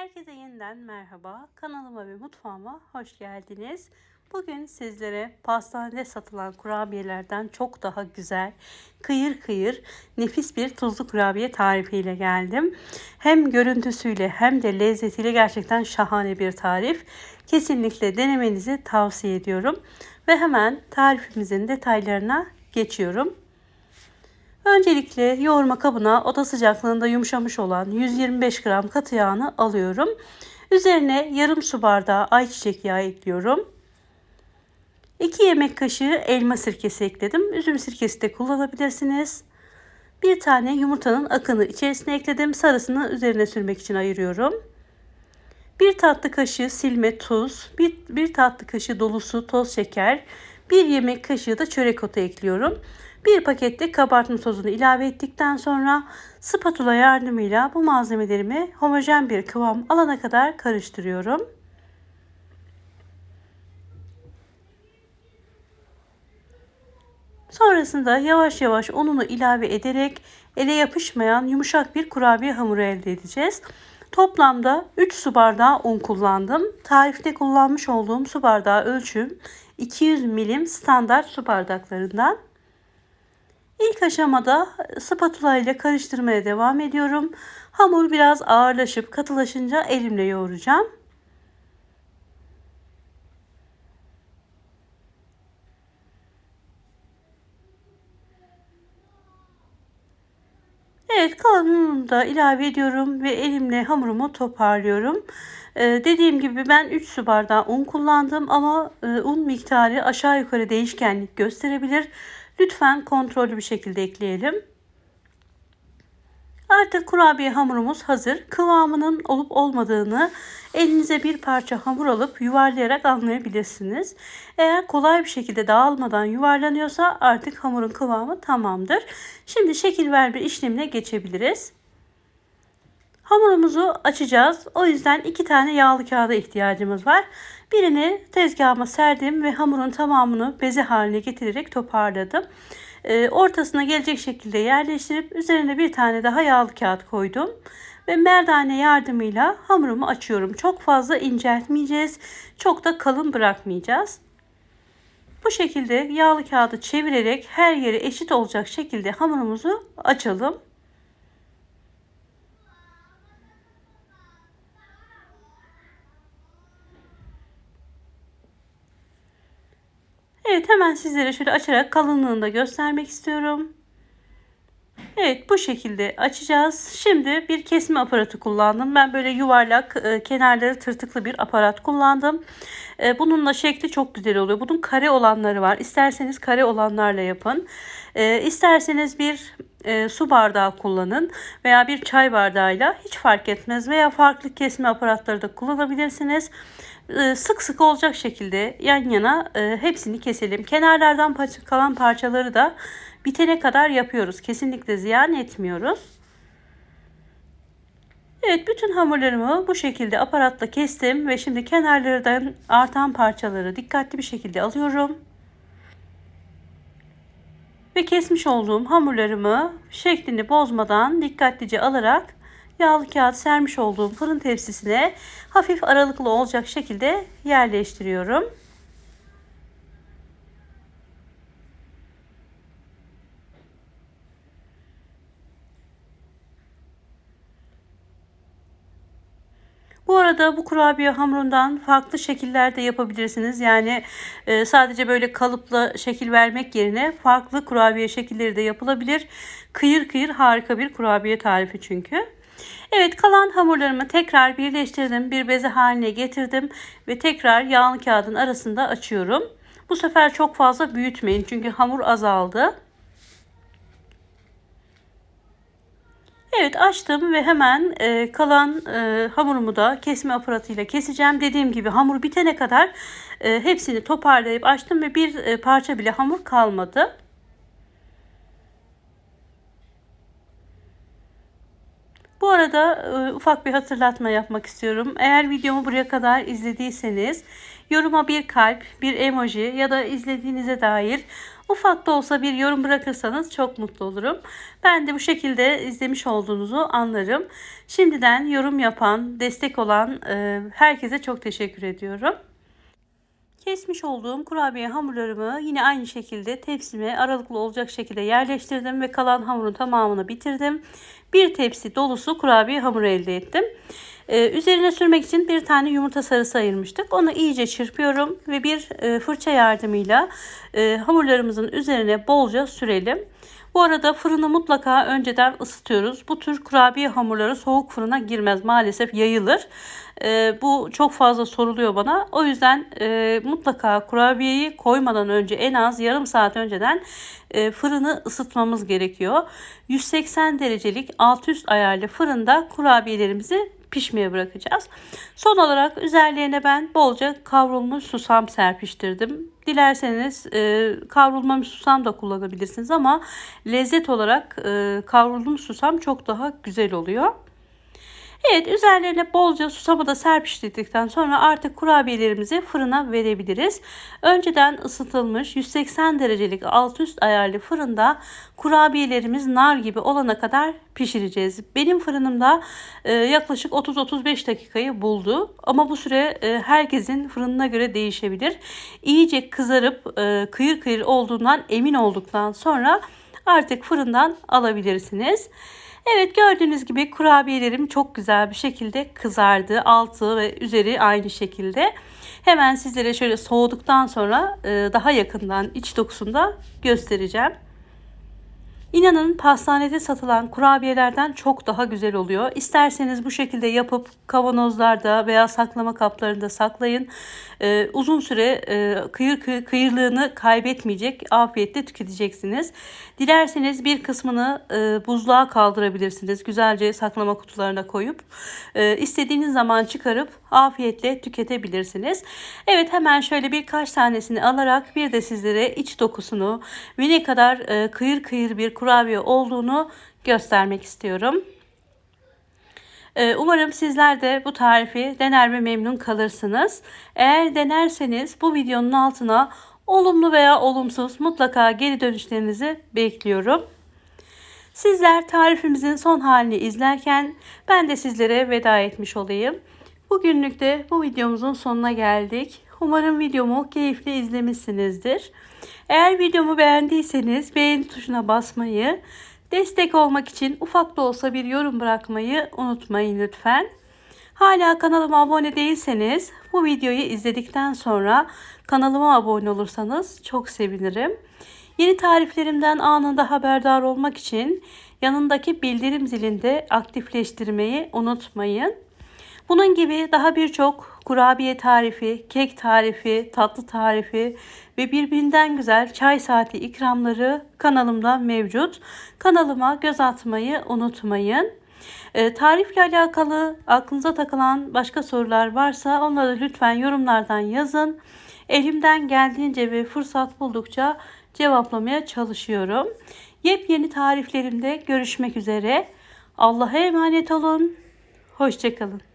Herkese yeniden merhaba. Kanalıma ve mutfağıma hoş geldiniz. Bugün sizlere pastanede satılan kurabiyelerden çok daha güzel, kıyır kıyır, nefis bir tuzlu kurabiye tarifiyle geldim. Hem görüntüsüyle hem de lezzetiyle gerçekten şahane bir tarif. Kesinlikle denemenizi tavsiye ediyorum. Ve hemen tarifimizin detaylarına geçiyorum. Öncelikle yoğurma kabına oda sıcaklığında yumuşamış olan 125 gram katı yağını alıyorum. Üzerine yarım su bardağı ayçiçek yağı ekliyorum. 2 yemek kaşığı elma sirkesi ekledim. Üzüm sirkesi de kullanabilirsiniz. Bir tane yumurtanın akını içerisine ekledim. Sarısını üzerine sürmek için ayırıyorum. Bir tatlı kaşığı silme tuz, bir, bir tatlı kaşığı dolusu toz şeker, bir yemek kaşığı da çörek otu ekliyorum. Bir pakette kabartma tozunu ilave ettikten sonra spatula yardımıyla bu malzemelerimi homojen bir kıvam alana kadar karıştırıyorum. Sonrasında yavaş yavaş ununu ilave ederek ele yapışmayan yumuşak bir kurabiye hamuru elde edeceğiz. Toplamda 3 su bardağı un kullandım. Tarifte kullanmış olduğum su bardağı ölçüm 200 milim standart su bardaklarından. İlk aşamada spatula ile karıştırmaya devam ediyorum. Hamur biraz ağırlaşıp katılaşınca elimle yoğuracağım. Evet kalanını da ilave ediyorum ve elimle hamurumu toparlıyorum. Ee, dediğim gibi ben 3 su bardağı un kullandım ama e, un miktarı aşağı yukarı değişkenlik gösterebilir. Lütfen kontrollü bir şekilde ekleyelim. Artık kurabiye hamurumuz hazır. Kıvamının olup olmadığını elinize bir parça hamur alıp yuvarlayarak anlayabilirsiniz. Eğer kolay bir şekilde dağılmadan yuvarlanıyorsa artık hamurun kıvamı tamamdır. Şimdi şekil verme işlemine geçebiliriz. Hamurumuzu açacağız. O yüzden iki tane yağlı kağıda ihtiyacımız var. Birini tezgahıma serdim ve hamurun tamamını beze haline getirerek toparladım. E, ortasına gelecek şekilde yerleştirip üzerine bir tane daha yağlı kağıt koydum. Ve merdane yardımıyla hamurumu açıyorum. Çok fazla inceltmeyeceğiz. Çok da kalın bırakmayacağız. Bu şekilde yağlı kağıdı çevirerek her yeri eşit olacak şekilde hamurumuzu açalım. Evet hemen sizlere şöyle açarak kalınlığını da göstermek istiyorum. Evet bu şekilde açacağız. Şimdi bir kesme aparatı kullandım. Ben böyle yuvarlak e, kenarları tırtıklı bir aparat kullandım. E, bununla şekli çok güzel oluyor. Bunun kare olanları var. İsterseniz kare olanlarla yapın. E, isterseniz bir e, su bardağı kullanın veya bir çay bardağıyla hiç fark etmez veya farklı kesme aparatları da kullanabilirsiniz. E, sık sık olacak şekilde yan yana e, hepsini keselim. Kenarlardan kalan parçaları da bitene kadar yapıyoruz. Kesinlikle ziyan etmiyoruz. Evet bütün hamurlarımı bu şekilde aparatla kestim ve şimdi kenarlardan artan parçaları dikkatli bir şekilde alıyorum. Ve kesmiş olduğum hamurlarımı şeklini bozmadan dikkatlice alarak yağlı kağıt sermiş olduğum fırın tepsisine hafif aralıklı olacak şekilde yerleştiriyorum. Arada bu kurabiye hamurundan farklı şekillerde yapabilirsiniz. Yani e, sadece böyle kalıpla şekil vermek yerine farklı kurabiye şekilleri de yapılabilir. Kıyır kıyır harika bir kurabiye tarifi çünkü. Evet kalan hamurlarımı tekrar birleştirdim. Bir beze haline getirdim ve tekrar yağlı kağıdın arasında açıyorum. Bu sefer çok fazla büyütmeyin çünkü hamur azaldı. Evet açtım ve hemen e, kalan e, hamurumu da kesme aparatıyla keseceğim. Dediğim gibi hamur bitene kadar e, hepsini toparlayıp açtım ve bir e, parça bile hamur kalmadı. Bu arada e, ufak bir hatırlatma yapmak istiyorum. Eğer videomu buraya kadar izlediyseniz yoruma bir kalp, bir emoji ya da izlediğinize dair ufak da olsa bir yorum bırakırsanız çok mutlu olurum. Ben de bu şekilde izlemiş olduğunuzu anlarım. Şimdiden yorum yapan, destek olan e, herkese çok teşekkür ediyorum. Kesmiş olduğum kurabiye hamurlarımı yine aynı şekilde tepsime aralıklı olacak şekilde yerleştirdim ve kalan hamurun tamamını bitirdim. Bir tepsi dolusu kurabiye hamuru elde ettim. Ee, üzerine sürmek için bir tane yumurta sarısı ayırmıştık. Onu iyice çırpıyorum ve bir e, fırça yardımıyla e, hamurlarımızın üzerine bolca sürelim. Bu arada fırını mutlaka önceden ısıtıyoruz. Bu tür kurabiye hamurları soğuk fırına girmez. Maalesef yayılır. E, bu çok fazla soruluyor bana. O yüzden e, mutlaka kurabiyeyi koymadan önce en az yarım saat önceden e, fırını ısıtmamız gerekiyor. 180 derecelik alt üst ayarlı fırında kurabiyelerimizi pişmeye bırakacağız. Son olarak üzerlerine ben bolca kavrulmuş susam serpiştirdim. Dilerseniz e, kavrulmamış susam da kullanabilirsiniz ama lezzet olarak e, kavrulmuş susam çok daha güzel oluyor. Evet üzerlerine bolca susamı da serpiştirdikten sonra artık kurabiyelerimizi fırına verebiliriz. Önceden ısıtılmış 180 derecelik alt üst ayarlı fırında kurabiyelerimiz nar gibi olana kadar pişireceğiz. Benim fırınımda e, yaklaşık 30-35 dakikayı buldu. Ama bu süre e, herkesin fırınına göre değişebilir. İyice kızarıp e, kıyır kıyır olduğundan emin olduktan sonra artık fırından alabilirsiniz. Evet gördüğünüz gibi kurabiyelerim çok güzel bir şekilde kızardı. Altı ve üzeri aynı şekilde. Hemen sizlere şöyle soğuduktan sonra daha yakından iç dokusunda göstereceğim. İnanın pastanede satılan kurabiyelerden çok daha güzel oluyor. İsterseniz bu şekilde yapıp kavanozlarda veya saklama kaplarında saklayın. Ee, uzun süre e, kıyır, kıyır kıyırlığını kaybetmeyecek afiyetle tüketeceksiniz. Dilerseniz bir kısmını e, buzluğa kaldırabilirsiniz. Güzelce saklama kutularına koyup e, istediğiniz zaman çıkarıp afiyetle tüketebilirsiniz. Evet hemen şöyle birkaç tanesini alarak bir de sizlere iç dokusunu ve ne kadar e, kıyır kıyır bir kurabiye olduğunu göstermek istiyorum. Ee, umarım sizler de bu tarifi dener ve memnun kalırsınız. Eğer denerseniz bu videonun altına olumlu veya olumsuz mutlaka geri dönüşlerinizi bekliyorum. Sizler tarifimizin son halini izlerken ben de sizlere veda etmiş olayım. Bugünlük de bu videomuzun sonuna geldik. Umarım videomu keyifli izlemişsinizdir. Eğer videomu beğendiyseniz beğeni tuşuna basmayı, destek olmak için ufak da olsa bir yorum bırakmayı unutmayın lütfen. Hala kanalıma abone değilseniz bu videoyu izledikten sonra kanalıma abone olursanız çok sevinirim. Yeni tariflerimden anında haberdar olmak için yanındaki bildirim zilinde aktifleştirmeyi unutmayın. Bunun gibi daha birçok kurabiye tarifi, kek tarifi, tatlı tarifi ve birbirinden güzel çay saati ikramları kanalımda mevcut. Kanalıma göz atmayı unutmayın. E, tarifle alakalı aklınıza takılan başka sorular varsa onları lütfen yorumlardan yazın. Elimden geldiğince ve fırsat buldukça cevaplamaya çalışıyorum. Yepyeni tariflerimde görüşmek üzere. Allah'a emanet olun. Hoşçakalın.